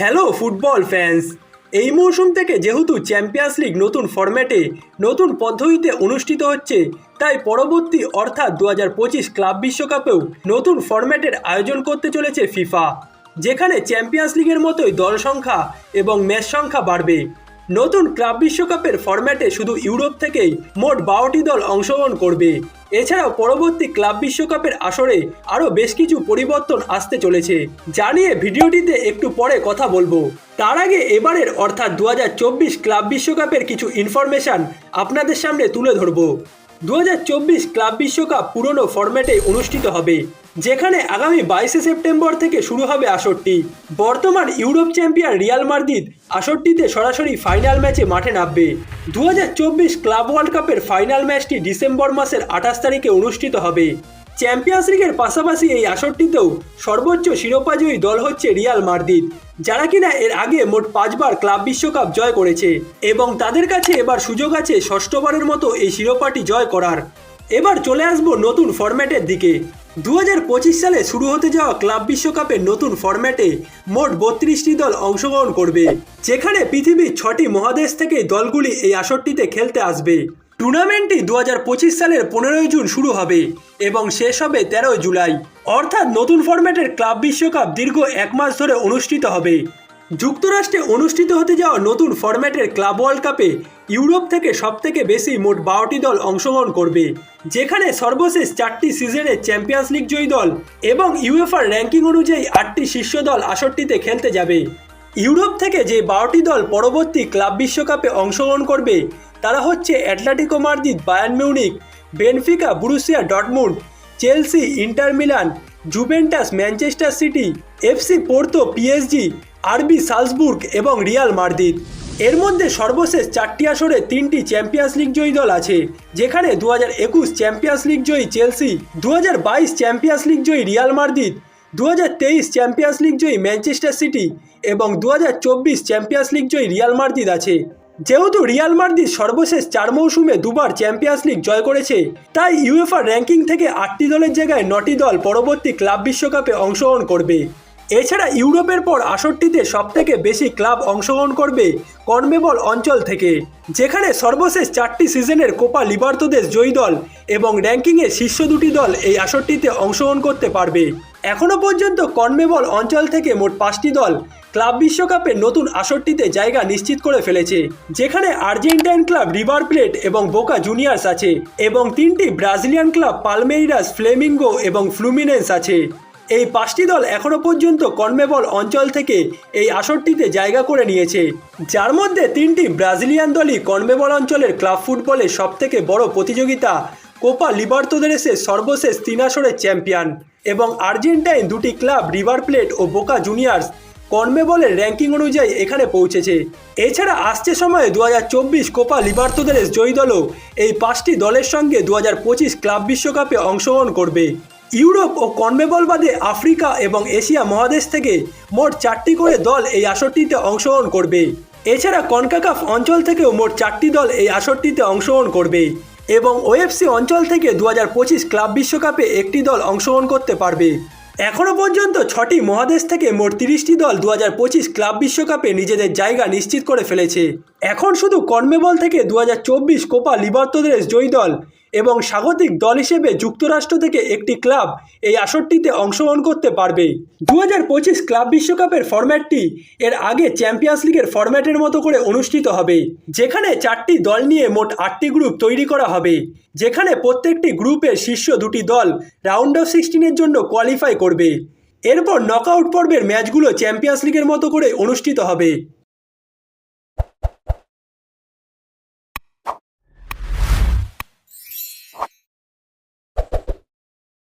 Hello football fans এই মৌসুম থেকে যেহেতু চ্যাম্পিয়ন্স লিগ নতুন ফরম্যাটে নতুন পদ্ধতিতে অনুষ্ঠিত হচ্ছে, তাই পরবর্তী অর্থাৎ দু হাজার পঁচিশ ক্লাব বিশ্বকাপেও নতুন ফরম্যাটের আয়োজন করতে চলেছে ফিফা যেখানে চ্যাম্পিয়ন্স লিগের মতোই দল সংখ্যা এবং ম্যাচ সংখ্যা বাড়বে। নতুন ক্লাব বিশ্বকাপের ফরম্যাটে শুধু ইউরোপ থেকেই মোট বারোটি দল অংশগ্রহণ করবে। এছাড়াও পরবর্তী ক্লাব বিশ্বকাপের আসরে আরও বেশ কিছু পরিবর্তন আসতে চলেছে। জানিয়ে ভিডিওটিতে একটু পরে কথা বলব। তার আগে এবারের অর্থাৎ দু হাজার চব্বিশ ক্লাব বিশ্বকাপের কিছু ইনফরমেশন আপনাদের সামনে তুলে ধরবো। দু ক্লাব বিশ্বকাপ পুরনো ফরম্যাটে অনুষ্ঠিত হবে। যেখানে আগামী বাইশে সেপ্টেম্বর থেকে শুরু হবে আসরটি। বর্তমান ইউরোপ চ্যাম্পিয়ন রিয়াল মাদ্রিদ আসরটিতে সরাসরি ফাইনাল ম্যাচে মাঠে নামবে। দু হাজার চব্বিশ ক্লাব ওয়ার্ল্ড কাপের ফাইনাল ম্যাচটি ডিসেম্বর মাসের আঠাশ তারিখে অনুষ্ঠিত হবে। চ্যাম্পিয়ন্স লিগের পাশাপাশি এই আসরটিতেও সর্বোচ্চ শিরোপাজয়ী দল হচ্ছে রিয়াল মাদ্রিদ, যারা কিনা এর আগে মোট পাঁচবার ক্লাব বিশ্বকাপ জয় করেছে এবং তাদের কাছে এবার সুযোগ আছে ষষ্ঠবারের মতো এই শিরোপাটি জয় করার। এবার চলে আসব নতুন ফরম্যাটের দিকে। দু হাজার পঁচিশ সালে শুরু হতে যাওয়া ক্লাব বিশ্বকাপের নতুন ফরম্যাটে মোট বত্রিশটি দল অংশগ্রহণ করবে, যেখানে পৃথিবীর ছটি মহাদেশ থেকে দলগুলি এই আসরটিতে খেলতে আসবে। টুর্নামেন্টটি দু হাজার পঁচিশ সালের পনেরোই জুন শুরু হবে এবং শেষ হবে তেরোই জুলাই। অর্থাৎ নতুন ফরম্যাটের ক্লাব বিশ্বকাপ দীর্ঘ এক মাস ধরে অনুষ্ঠিত হবে। যুক্তরাষ্ট্রে অনুষ্ঠিত হতে যাওয়া নতুন ফরম্যাটের ক্লাব ওয়ার্ল্ড কাপে ইউরোপ থেকে সবথেকে বেশি মোট বারোটি দল অংশগ্রহণ করবে, যেখানে সর্বশেষ চারটি সিজনের চ্যাম্পিয়ন্স লিগ জয়ী দল এবং ইউএফআর র্যাঙ্কিং অনুযায়ী আটটি শীর্ষ দল আসরটিতে খেলতে যাবে। ইউরোপ থেকে যে বারোটি দল পরবর্তী ক্লাব বিশ্বকাপে অংশগ্রহণ করবে, তারা হচ্ছে Atletico Madrid Bayern Munich Benfica, Borussia Dortmund Chelsea, Inter Milan, Juventus, Manchester City, FC, Porto, PSG RB Salzburg এবং রিয়াল মাদ্রিদ। এর মধ্যে সর্বশেষ চারটি আসরে তিনটি চ্যাম্পিয়ন্স লিগ জয়ী দল আছে, যেখানে দু হাজার একুশ চ্যাম্পিয়ন্স লিগ জয়ী চেলসি দু হাজার বাইশ চ্যাম্পিয়ন্স লিগ জয়ী রিয়াল মাদ্রিদ দু হাজার তেইশ চ্যাম্পিয়ন্স লিগ জয়ী ম্যানচেস্টার সিটি এবং দু হাজার চব্বিশ চ্যাম্পিয়ন্স লিগ জয়ী রিয়াল মাদ্রিদ আছে। যেহেতু রিয়াল মাদ্রিদ সর্বশেষ চার মৌসুমে দুবার চ্যাম্পিয়ন্স লিগ জয় করেছে, তাই ইউএফআ র্যাঙ্কিং থেকে আটটি দলের জায়গায় নটি দল পরবর্তী ক্লাব বিশ্বকাপে অংশগ্রহণ করবে। এছাড়া ইউরোপের পর আসরটিতে সবথেকে বেশি ক্লাব অংশগ্রহণ করবে কনমেবল অঞ্চল থেকে, যেখানে সর্বশেষ চারটি সিজনের কোপা লিবার্তোদেশ জয়ী দল এবং র্যাঙ্কিংয়ে শীর্ষ দুটি দল এই আসরটিতে অংশগ্রহণ করতে পারবে। এখনও পর্যন্ত কনমেবল অঞ্চল থেকে মোট পাঁচটি দল ক্লাব বিশ্বকাপে নতুন আসরটিতে জায়গা নিশ্চিত করে ফেলেছে, যেখানে আর্জেন্টাইন ক্লাব রিভার প্লেট এবং বোকা জুনিয়র্স আছে এবং তিনটি ব্রাজিলিয়ান ক্লাব পালমেইরাস, ফ্লেমিঙ্গো এবং ফ্লুমিনেন্স আছে। এই পাঁচটি দল এখনও পর্যন্ত কনমেবল অঞ্চল থেকে এই আসরটিতে জায়গা করে নিয়েছে। যার মধ্যে তিনটি ব্রাজিলিয়ান দলই কনমেবল অঞ্চলের ক্লাব ফুটবলের সবথেকে বড় প্রতিযোগিতা কোপা লিবার্তোদেরেসের সর্বশেষ তিন আসরের চ্যাম্পিয়ন এবং আর্জেন্টাইন দুটি ক্লাব রিভার প্লেট ও বোকা জুনিয়র্স কনমেবলের র্যাঙ্কিং অনুযায়ী এখানে পৌঁছেছে। এছাড়া আসছে সময়ে দু চব্বিশ কোপা লিবার্তোদেরেস জয়ী দলও এই পাঁচটি দলের সঙ্গে দু হাজার পঁচিশ ক্লাব বিশ্বকাপে অংশগ্রহণ করবে। ইউরোপ ও কনমেবল বাদে আফ্রিকা এবং এশিয়া মহাদেশ থেকে মোট চারটি করে দল এই আসরটিতে অংশগ্রহণ করবে। এছাড়া কনকাকাফ অঞ্চল থেকেও মোট চারটি দল এই আসরটিতে অংশগ্রহণ করবে এবং ওএফসি অঞ্চল থেকে দু হাজার পঁচিশ ক্লাব বিশ্বকাপে একটি দল অংশগ্রহণ করতে পারবে। এখনও পর্যন্ত ছটি মহাদেশ থেকে মোট তিরিশটি দল দু হাজার পঁচিশ ক্লাব বিশ্বকাপে নিজেদের জায়গা নিশ্চিত করে ফেলেছে। এখন শুধু কনমেবল থেকে দু হাজার চব্বিশ কোপা লিবার্তোদেশ জয়ী দল এবং স্বাগতিক দল হিসেবে যুক্তরাষ্ট্র থেকে একটি ক্লাব এই আসরটিতে অংশগ্রহণ করতে পারবে। দু হাজার পঁচিশ ক্লাব বিশ্বকাপের ফরম্যাটটি এর আগে চ্যাম্পিয়ন্স লিগের ফরম্যাটের মতো করে অনুষ্ঠিত হবে, যেখানে চারটি দল নিয়ে মোট আটটি গ্রুপ তৈরি করা হবে, যেখানে প্রত্যেকটি গ্রুপের শীর্ষ দুটি দল রাউন্ড অফ সিক্সটিনের জন্য কোয়ালিফাই করবে। এরপর নকআউট পর্বের ম্যাচগুলো চ্যাম্পিয়ন্স লিগের মতো করে অনুষ্ঠিত হবে।